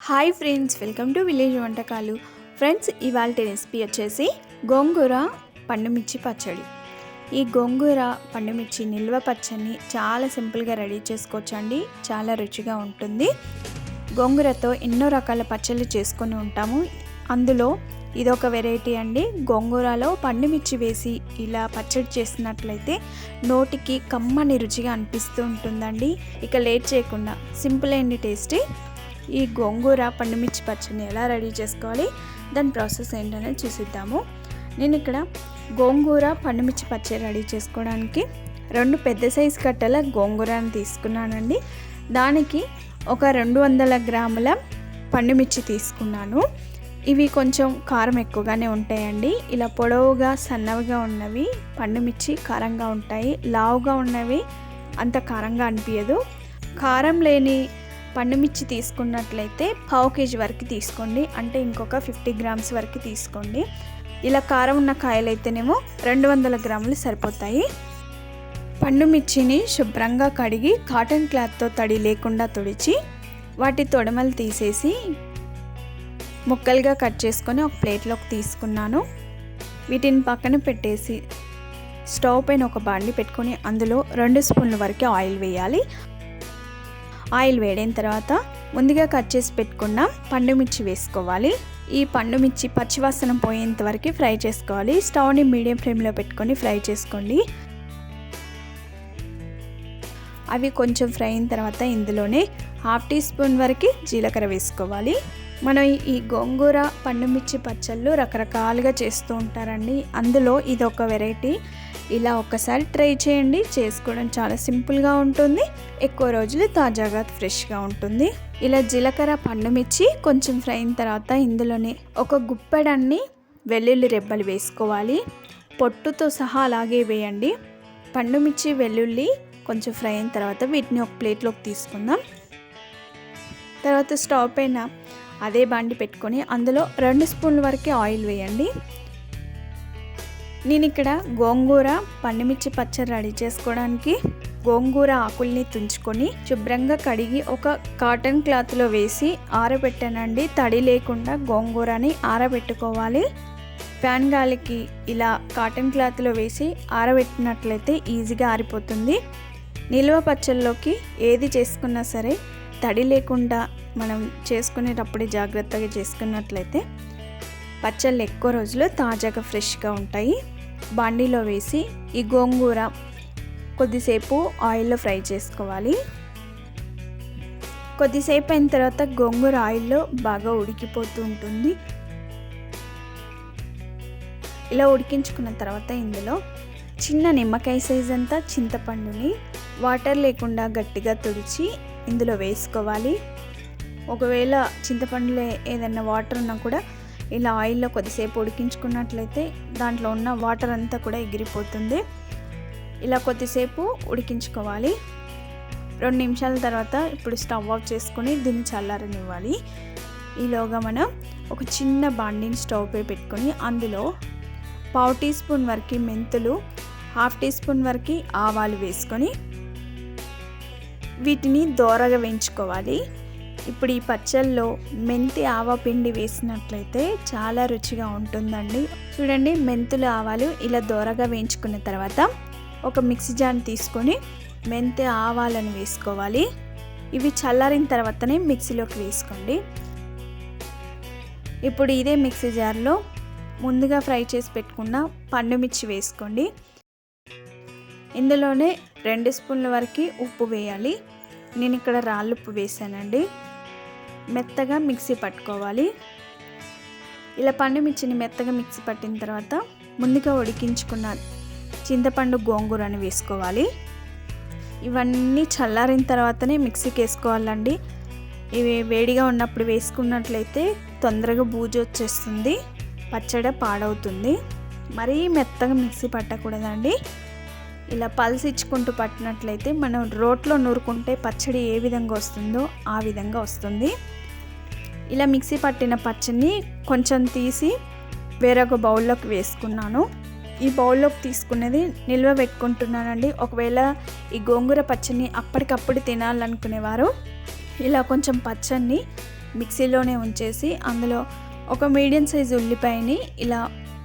Hi friends welcome to village వంటకాలు. Friends ఇవాళ recipe వచ్చేసి గోంగూర పండుమిర్చి పచ్చడి. ఈ గోంగూర పండుమిర్చి నిల్వ పచ్చడిని చాలా సింపుల్గా రెడీ చేసుకోవచ్చండి. చాలా రుచిగా ఉంటుంది. గోంగూరతో ఎన్నో రకాల పచ్చళ్ళు చేసుకొని ఉంటాము. అందులో ఇదొక వెరైటీ అండి. గోంగూరలో పండుమిర్చి వేసి ఇలా పచ్చడి చేసినట్లయితే నోటికి కమ్మని రుచిగా అనిపిస్తూ ఉంటుందండి. ఇక లేట్ చేయకుండా సింపుల్ అండ్ టేస్టీ ఈ గోంగూర పండుమిర్చి పచ్చడిని ఎలా రెడీ చేసుకోవాలి దాని ప్రాసెస్ ఏంటనేది చూసిద్దాము. నేను ఇక్కడ గోంగూర పండుమిర్చి పచ్చడి రెడీ చేసుకోవడానికి రెండు పెద్ద సైజు కట్టల గోంగూరను తీసుకున్నానండి. దానికి ఒక రెండు వందల గ్రాముల పండుమిర్చి తీసుకున్నాను. ఇవి కొంచెం కారం ఎక్కువగానే ఉంటాయండి. ఇలా పొడవుగా సన్నవిగా ఉన్నవి పండుమిర్చి కారంగా ఉంటాయి. లావుగా ఉన్నవి అంత కారంగా అనిపించదు కారం లేని పండుమిర్చి తీసుకున్నట్లయితే పావు కేజీ వరకు తీసుకోండి. అంటే ఇంకొక ఫిఫ్టీ గ్రామ్స్ వరకు తీసుకోండి. ఇలా కారం ఉన్న కాయలు అయితేనేమో రెండు వందల గ్రాములు సరిపోతాయి. పండుమిర్చిని శుభ్రంగా కడిగి కాటన్ క్లాత్తో తడి లేకుండా తుడిచి వాటి తొడమలు తీసేసి ముక్కలుగా కట్ చేసుకొని ఒక ప్లేట్లోకి తీసుకున్నాను. వీటిని పక్కన పెట్టేసి స్టవ్ పైన ఒక బాండి పెట్టుకొని అందులో రెండు స్పూన్ల వరకు ఆయిల్ వేయాలి. ఆయిల్ వేడిన తర్వాత ముందుగా కట్ చేసి పెట్టుకున్న పండుమిర్చి వేసుకోవాలి. ఈ పండుమిర్చి పచ్చివాసన పోయేంత వరకు ఫ్రై చేసుకోవాలి. స్టవ్ని మీడియం ఫ్లేమ్లో పెట్టుకొని ఫ్రై చేసుకోండి. అవి కొంచెం ఫ్రై అయిన తర్వాత ఇందులోనే హాఫ్ టీ స్పూన్ వరకు జీలకర్ర వేసుకోవాలి. మనం ఈ గోంగూర పండుమిర్చి పచ్చళ్ళు రకరకాలుగా చేస్తూ ఉంటారండి. అందులో ఇది ఒక వెరైటీ. ఇలా ఒక్కసారి ట్రై చేయండి. చేసుకోవడం చాలా సింపుల్గా ఉంటుంది. ఎక్కువ రోజులు తాజాగా ఫ్రెష్గా ఉంటుంది. ఇలా జీలకర్ర పండుమిర్చి కొంచెం ఫ్రై అయిన తర్వాత ఇందులోనే ఒక గుప్పెడన్ని వెల్లుల్లి రెబ్బలు వేసుకోవాలి. పొట్టుతో సహా అలాగే వేయండి. పండుమిర్చి వెల్లుల్లి కొంచెం ఫ్రై అయిన తర్వాత వీటిని ఒక ప్లేట్లోకి తీసుకుందాం. తర్వాత స్టవ్ పైన అదే బాండి పెట్టుకొని అందులో రెండు స్పూన్ల వరకే ఆయిల్ వేయండి. నేను ఇక్కడ గోంగూర పండుమిర్చి పచ్చడి రెడీ చేసుకోవడానికి గోంగూర ఆకుల్ని తుంచుకొని శుభ్రంగా కడిగి ఒక కాటన్ క్లాత్లో వేసి ఆరబెట్టానండి. తడి లేకుండా గోంగూరని ఆరబెట్టుకోవాలి. ఫ్యాన్ గాలికి ఇలా కాటన్ క్లాత్లో వేసి ఆరబెట్టినట్లయితే ఈజీగా ఆరిపోతుంది. నిల్వ పచ్చళ్ళలోకి ఏది చేసుకున్నా సరే తడి లేకుండా మనం చేసుకునేటప్పుడే జాగ్రత్తగా చేసుకున్నట్లయితే పచ్చళ్ళు ఎక్కువ రోజులు తాజాగా ఫ్రెష్గా ఉంటాయి. బండిలో వేసి ఈ గోంగూర కొద్దిసేపు ఆయిల్లో ఫ్రై చేసుకోవాలి. కొద్దిసేపు అయిన తర్వాత గోంగూర ఆయిల్లో బాగా ఉడికిపోతూ ఉంటుంది. ఇలా ఉడికించుకున్న తర్వాత ఇందులో చిన్న నిమ్మకాయ సైజ్ అంతా చింతపండుని వాటర్ లేకుండా గట్టిగా తుడిచి ఇందులో వేసుకోవాలి. ఒకవేళ చింతపండులో ఏదైనా వాటర్ ఉన్నా కూడా ఇలా ఆయిల్లో కొద్దిసేపు ఉడికించుకున్నట్లయితే దాంట్లో ఉన్న వాటర్ అంతా కూడా ఎగిరిపోతుంది. ఇలా కొద్దిసేపు ఉడికించుకోవాలి. రెండు నిమిషాల తర్వాత ఇప్పుడు స్టవ్ ఆఫ్ చేసుకుని దీన్ని చల్లారనివ్వాలి. ఈలోగా మనం ఒక చిన్న బాండిని స్టవ్ పై పెట్టుకొని అందులో పావు టీ స్పూన్ వరకు మెంతులు హాఫ్ టీ స్పూన్ వరకు ఆవాలు వేసుకొని వీటిని దోరగా వేయించుకోవాలి. ఇప్పుడు ఈ పచ్చళ్ళలో మెంతి ఆవ పిండి వేసినట్లయితే చాలా రుచిగా ఉంటుందండి. చూడండి మెంతులు ఆవాలు ఇలా దోరగా వేయించుకున్న తర్వాత ఒక మిక్సీ జార్ తీసుకొని మెంతి ఆవాలను వేసుకోవాలి. ఇవి చల్లారిన తర్వాతనే మిక్సీలోకి వేసుకోండి. ఇప్పుడు ఇదే మిక్సీ జార్లో ముందుగా ఫ్రై చేసి పెట్టుకున్న పండుమిర్చి వేసుకోండి. ఇందులోనే రెండు స్పూన్ల వరకు ఉప్పు వేయాలి. నేను ఇక్కడ రాళ్ళు ఉప్పు వేసానండి. మెత్తగా మిక్సీ పట్టుకోవాలి. ఇలా పండు మిర్చిని మెత్తగా మిక్సీ పట్టిన తర్వాత ముందుగా ఉడికించుకున్న చింతపండు గోంగూరని వేసుకోవాలి. ఇవన్నీ చల్లారిన తర్వాతనే మిక్సీకి వేసుకోవాలండి. ఇవి వేడిగా ఉన్నప్పుడు వేసుకున్నట్లయితే తొందరగా బూజు వచ్చేస్తుంది పచ్చడి పాడవుతుంది. మరీ మెత్తగా మిక్సీ పట్టకూడదండి. ఇలా పల్స్ ఇచ్చుకుంటూ పట్టినట్లయితే మనం రోట్లో నూరుకుంటే పచ్చడి ఏ విధంగా వస్తుందో ఆ విధంగా వస్తుంది. ఇలా మిక్సీ పట్టిన పచ్చడిని కొంచెం తీసి వేరొక బౌల్లోకి వేసుకున్నాను. ఈ బౌల్లోకి తీసుకున్నది నిల్వ పెట్టుకుంటున్నానండి. ఒకవేళ ఈ గోంగూర పచ్చడిని అప్పటికప్పుడు తినాలనుకునేవారు ఇలా కొంచెం పచ్చడిని మిక్సీలోనే ఉంచేసి అందులో ఒక మీడియం సైజు ఉల్లిపాయని ఇలా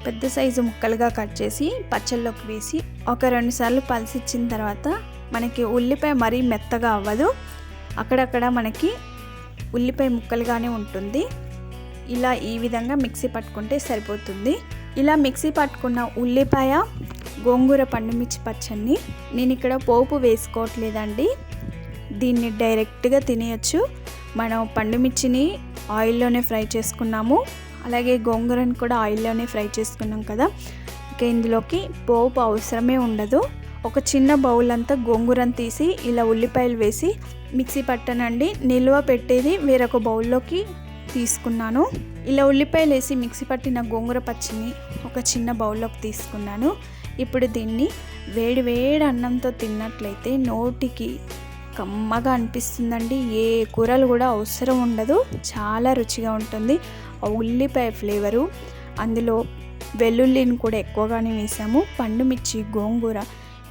పెద్ద సైజు ముక్కలుగా కట్ చేసి పచ్చళ్ళలోకి వేసి ఒక రెండు సార్లు పలిసిచ్చిన తర్వాత మనకి ఉల్లిపాయ మరీ మెత్తగా అవ్వదు. అక్కడక్కడ మనకి ఉల్లిపాయ ముక్కలుగానే ఉంటుంది. ఇలా ఈ విధంగా మిక్సీ పట్టుకుంటే సరిపోతుంది. ఇలా మిక్సీ పట్టుకున్న ఉల్లిపాయ గోంగూర పండుమిర్చి పచ్చడిని నేను ఇక్కడ పోపు వేసుకోవట్లేదండి. దీన్ని డైరెక్ట్గా తినేయచ్చు. మనం పండుమిర్చిని ఆయిల్లోనే ఫ్రై చేసుకున్నాము. అలాగే గోంగూరని కూడా ఆయిల్లోనే ఫ్రై చేసుకున్నాం కదా. ఇక ఇందులోకి పోపు అవసరమే ఉండదు. ఒక చిన్న బౌల్ అంతా గోంగూరను తీసి ఇలా ఉల్లిపాయలు వేసి మిక్సీ పట్టనండి. నిల్వ పెట్టేది వేరొక బౌల్లోకి తీసుకున్నాను. ఇలా ఉల్లిపాయలు వేసి మిక్సీ పట్టిన గోంగూర పచ్చిని ఒక చిన్న బౌల్లోకి తీసుకున్నాను. ఇప్పుడు దీన్ని వేడి వేడి అన్నంతో తిన్నట్లయితే నోటికి కమ్మగా అనిపిస్తుందండి. ఏ కూరలు కూడా అవసరం ఉండదు. చాలా రుచిగా ఉంటుంది. ఆ ఉల్లిపాయ ఫ్లేవరు. అందులో వెల్లుల్లిని కూడా ఎక్కువగానే వేసాము. పండు మిర్చి గోంగూర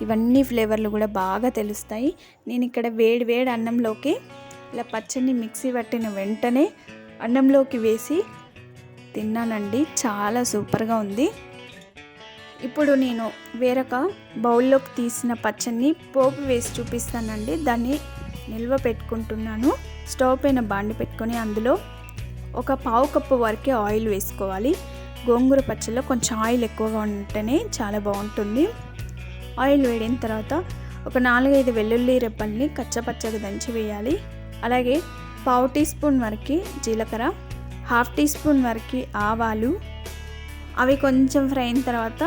ఇవన్నీ ఫ్లేవర్లు కూడా బాగా తెలుస్తాయి. నేను ఇక్కడ వేడి వేడి అన్నంలోకి ఇలా పచ్చడిని మిక్సీ పట్టిన వెంటనే అన్నంలోకి వేసి తిన్నానండి. చాలా సూపర్గా ఉంది. ఇప్పుడు నేను వేరొక బౌల్లోకి తీసిన పచ్చడిని పోపు వేసి చూపిస్తానండి. దాన్ని నిల్వ పెట్టుకుంటున్నాను. స్టవ్ పైన బాండి పెట్టుకొని అందులో ఒక పావు కప్పు వరకే ఆయిల్ వేసుకోవాలి. గోంగూర పచ్చడిలో కొంచెం ఆయిల్ ఎక్కువగా ఉంటేనే చాలా బాగుంటుంది. ఆయిల్ వేడిన తర్వాత ఒక నాలుగైదు వెల్లుల్లి రెప్పల్ని కచ్చపచ్చగా దంచి వేయాలి. అలాగే పావు టీ స్పూన్ వరకు జీలకర్ర హాఫ్ టీ స్పూన్ వరకు ఆవాలు. అవి కొంచెం ఫ్రై అయిన తర్వాత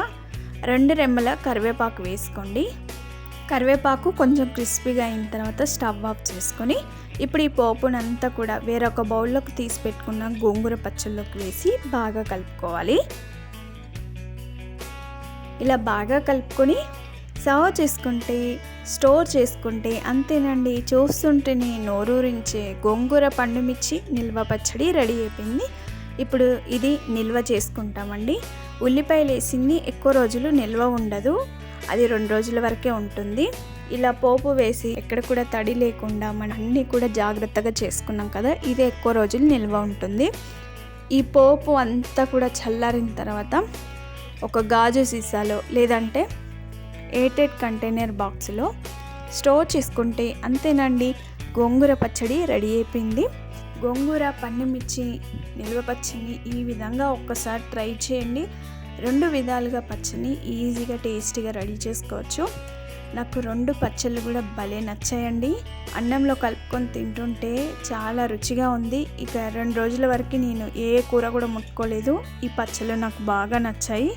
రెండు రెమ్మల కరివేపాకు వేసుకోండి. కరివేపాకు కొంచెం క్రిస్పీగా అయిన తర్వాత స్టవ్ ఆఫ్ చేసుకొని ఇప్పుడు ఈ పోపునంతా కూడా వేరొక బౌల్లోకి తీసి పెట్టుకున్న గోంగూర పచ్చళ్ళలోకి వేసి బాగా కలుపుకోవాలి. ఇలా బాగా కలుపుకొని సర్వ్ చేసుకుంటే స్టోర్ చేసుకుంటే అంతేనండి. చూస్తుంటేనే నోరూరించే గోంగూర పండుమిర్చి నిల్వ పచ్చడి రెడీ అయిపోయింది. ఇప్పుడు ఇది నిల్వ చేసుకుంటామండి. ఉల్లిపాయలు వేసింది ఎక్కువ రోజులు నిల్వ ఉండదు. అది రెండు రోజుల వరకే ఉంటుంది. ఇలా పోపు వేసి ఎక్కడ కూడా తడి లేకుండా మనం అన్నీ కూడా జాగ్రత్తగా చేసుకున్నాం కదా ఇది ఎక్కువ రోజులు నిల్వ ఉంటుంది. ఈ పోపు అంతా కూడా చల్లారిన తర్వాత ఒక గాజు సీసాలో లేదంటే ఎయిటెడ్ కంటైనర్ బాక్స్లో స్టోర్ చేసుకుంటే అంతేనండి. గోంగూర పచ్చడి రెడీ అయిపోయింది. గోంగూర పన్నెమిర్చి నిల్వ పచ్చడిని ఈ విధంగా ఒక్కసారి ట్రై చేయండి. రెండు విధాలుగా పచ్చడిని ఈజీగా టేస్టీగా రెడీ చేసుకోవచ్చు. నాకు రెండు పచ్చళ్ళు కూడా భలే నచ్చాయండి. అన్నంలో కలుపుకొని తింటుంటే చాలా రుచిగా ఉంది. ఇక రెండు రోజుల వరకు నేను ఏ కూర కూడా ముట్టుకోలేదు. ఈ పచ్చళ్ళు నాకు బాగా నచ్చాయి.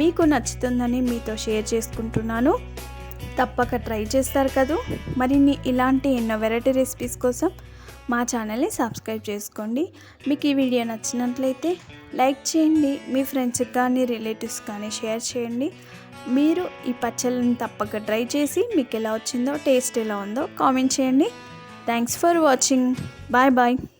మీకు నచ్చుతుందని మీతో షేర్ చేసుకుంటున్నాను. తప్పక ట్రై చేస్తారు కదూ. మరిన్ని ఇలాంటి ఎన్నో వెరైటీ రెసిపీస్ కోసం మా ఛానల్ని సబ్స్క్రైబ్ చేసుకోండి. మీకు ఈ వీడియో నచ్చినట్లయితే లైక్ చేయండి మీ ఫ్రెండ్స్కి కానీ రిలేటివ్స్ కానీ షేర్ చేయండి. మీరు ఈ పచ్చళ్ళని తప్పక ట్రై చేసి మీకు ఎలా వచ్చిందో టేస్ట్ ఎలా ఉందో కామెంట్ చేయండి. Thanks for watching. Bye bye.